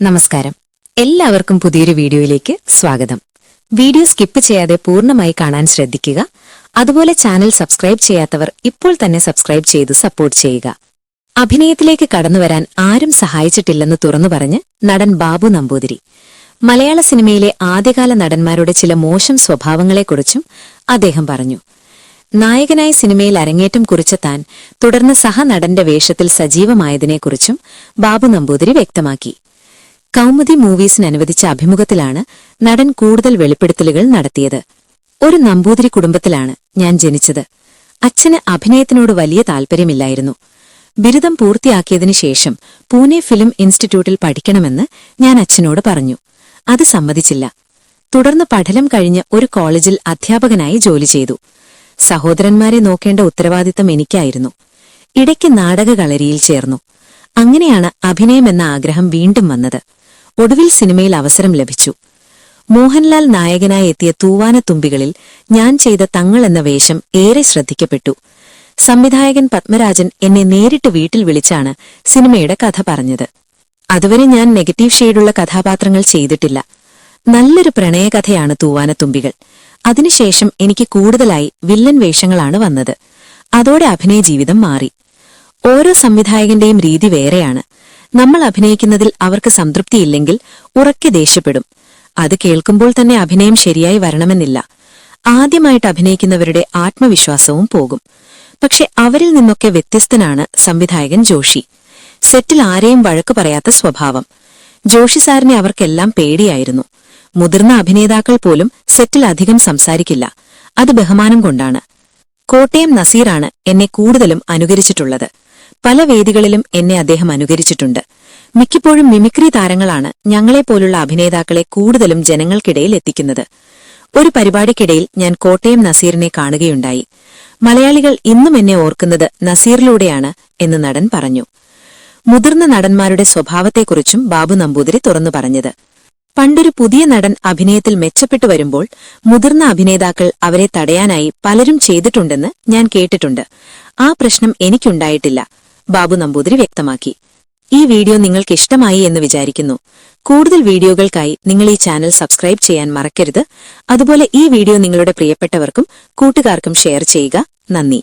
നമസ്കാരം. എല്ലാവർക്കും പുതിയൊരു വീഡിയോയിലേക്ക് സ്വാഗതം. വീഡിയോ സ്കിപ്പ് ചെയ്യാതെ പൂർണമായി കാണാൻ ശ്രദ്ധിക്കുക. അതുപോലെ ചാനൽ സബ്സ്ക്രൈബ് ചെയ്യാത്തവർ ഇപ്പോൾ തന്നെ സബ്സ്ക്രൈബ് ചെയ്ത് സപ്പോർട്ട് ചെയ്യുക. അഭിനയത്തിലേക്ക് കടന്നുവരാൻ ആരും സഹായിച്ചിട്ടില്ലെന്ന് തുറന്നു പറഞ്ഞ് നടൻ ബാബു നമ്പൂതിരി. മലയാള സിനിമയിലെ ആദ്യകാല നടന്മാരുടെ ചില മോശം സ്വഭാവങ്ങളെക്കുറിച്ചും അദ്ദേഹം പറഞ്ഞു. നായകനായി സിനിമയിൽ അരങ്ങേറ്റം കുറിച്ച താൻ തുടർന്ന് സഹനടന്റെ വേഷത്തിൽ സജീവമായതിനെക്കുറിച്ചും ബാബു നമ്പൂതിരി വ്യക്തമാക്കി. കൗമുദി മൂവീസിന് അനുവദിച്ച അഭിമുഖത്തിലാണ് നടൻ കൂടുതൽ വെളിപ്പെടുത്തലുകൾ നടത്തിയത്. ഒരു നമ്പൂതിരി കുടുംബത്തിലാണ് ഞാൻ ജനിച്ചത്. അച്ഛന് അഭിനയത്തിനോട് വലിയ താൽപ്പര്യമില്ലായിരുന്നു ബിരുദം പൂർത്തിയാക്കിയതിനു ശേഷം പൂനെ ഫിലിം ഇൻസ്റ്റിറ്റ്യൂട്ടിൽ പഠിക്കണമെന്ന് ഞാൻ അച്ഛനോട് പറഞ്ഞു. അത് സമ്മതിച്ചില്ല. തുടർന്ന് പഠനം കഴിഞ്ഞ് ഒരു കോളേജിൽ അധ്യാപകനായി ജോലി ചെയ്തു. സഹോദരന്മാരെ നോക്കേണ്ട ഉത്തരവാദിത്തം എനിക്കായിരുന്നു. ഇടയ്ക്ക് നാടകകളരിയിൽ ചേർന്നു. അങ്ങനെയാണ് അഭിനയമെന്ന ആഗ്രഹം വീണ്ടും വന്നത്. ഒടുവിൽ സിനിമയിൽ അവസരം ലഭിച്ചു. മോഹൻലാൽ നായകനായി എത്തിയ തൂവാനത്തുമ്പികളിൽ ഞാൻ ചെയ്ത തങ്ങൾ എന്ന വേഷം ഏറെ ശ്രദ്ധിക്കപ്പെട്ടു. സംവിധായകൻ പത്മരാജൻ എന്നെ നേരിട്ട് വീട്ടിൽ വിളിച്ചാണ് സിനിമയുടെ കഥ പറഞ്ഞത്. അതുവരെ ഞാൻ നെഗറ്റീവ് ഷെയ്ഡുള്ള കഥാപാത്രങ്ങൾ ചെയ്തിട്ടില്ല. നല്ലൊരു പ്രണയകഥയാണ് തൂവാനത്തുമ്പികൾ. അതിനുശേഷം എനിക്ക് കൂടുതലായി വില്ലൻ വേഷങ്ങളാണ് വന്നത്. അതോടെ അഭിനയ ജീവിതം മാറി. ഓരോ സംവിധായകന്റെയും രീതി വേറെയാണ്. നമ്മൾ അഭിനയിക്കുന്നതിൽ അവർക്ക് സംതൃപ്തിയില്ലെങ്കിൽ ഉറക്കെ ദേഷ്യപ്പെടും. അത് കേൾക്കുമ്പോൾ തന്നെ അഭിനയം ശരിയായി വരണമെന്നില്ല. ആദ്യമായിട്ട് അഭിനയിക്കുന്നവരുടെ ആത്മവിശ്വാസവും പോകും. പക്ഷെ അവരിൽ നിന്നൊക്കെ വ്യത്യസ്തനാണ് സംവിധായകൻ ജോഷി. സെറ്റിൽ ആരെയും വഴക്കു പറയാത്ത സ്വഭാവം. ജോഷി സാറിനെ അവർക്കെല്ലാം പേടിയായിരുന്നു. മുതിർന്ന അഭിനേതാക്കൾ പോലും സെറ്റിൽ അധികം സംസാരിക്കില്ല. അത് ബഹുമാനം കൊണ്ടാണ്. കോട്ടയം നസീറാണ് എന്നെ കൂടുതലും അനുകരിച്ചിട്ടുള്ളത്. പല വേദികളിലും എന്നെ അദ്ദേഹം അനുകരിച്ചിട്ടുണ്ട്. മിക്കപ്പോഴും മിമിക്രി താരങ്ങളാണ് ഞങ്ങളെപ്പോലുള്ള അഭിനേതാക്കളെ കൂടുതലും ജനങ്ങൾക്കിടയിൽ എത്തിക്കുന്നത്. ഒരു പരിപാടിക്കിടയിൽ ഞാൻ കോട്ടയം നസീറിനെ കാണുകയുണ്ടായി. മലയാളികൾ ഇന്നും എന്നെ ഓർക്കുന്നത് നസീറിലൂടെയാണ് എന്ന് നടൻ പറഞ്ഞു. മുതിർന്ന നടന്മാരുടെ സ്വഭാവത്തെക്കുറിച്ചും ബാബു നമ്പൂതിരി തുറന്നു പറഞ്ഞത്. പണ്ടൊരു പുതിയ നടൻ അഭിനയത്തിൽ മെച്ചപ്പെട്ടു വരുമ്പോൾ മുതിർന്ന അഭിനേതാക്കൾ അവരെ തടയാനായി പലരും ചെയ്തിട്ടുണ്ടെന്ന് ഞാൻ കേട്ടിട്ടുണ്ട്. ആ പ്രശ്നം എനിക്കുണ്ടായിട്ടില്ല. ബാബു നമ്പൂതിരി വ്യക്തമാക്കി. ഈ വീഡിയോ നിങ്ങൾക്ക് ഇഷ്ടമായി എന്ന് വിചാരിക്കുന്നു. കൂടുതൽ വീഡിയോകൾക്കായി നിങ്ങൾ ഈ ചാനൽ സബ്സ്ക്രൈബ് ചെയ്യാൻ മറക്കരുത്. അതുപോലെ ഈ വീഡിയോ നിങ്ങളുടെ പ്രിയപ്പെട്ടവർക്കും കൂട്ടുകാർക്കും ഷെയർ ചെയ്യുക. നന്ദി.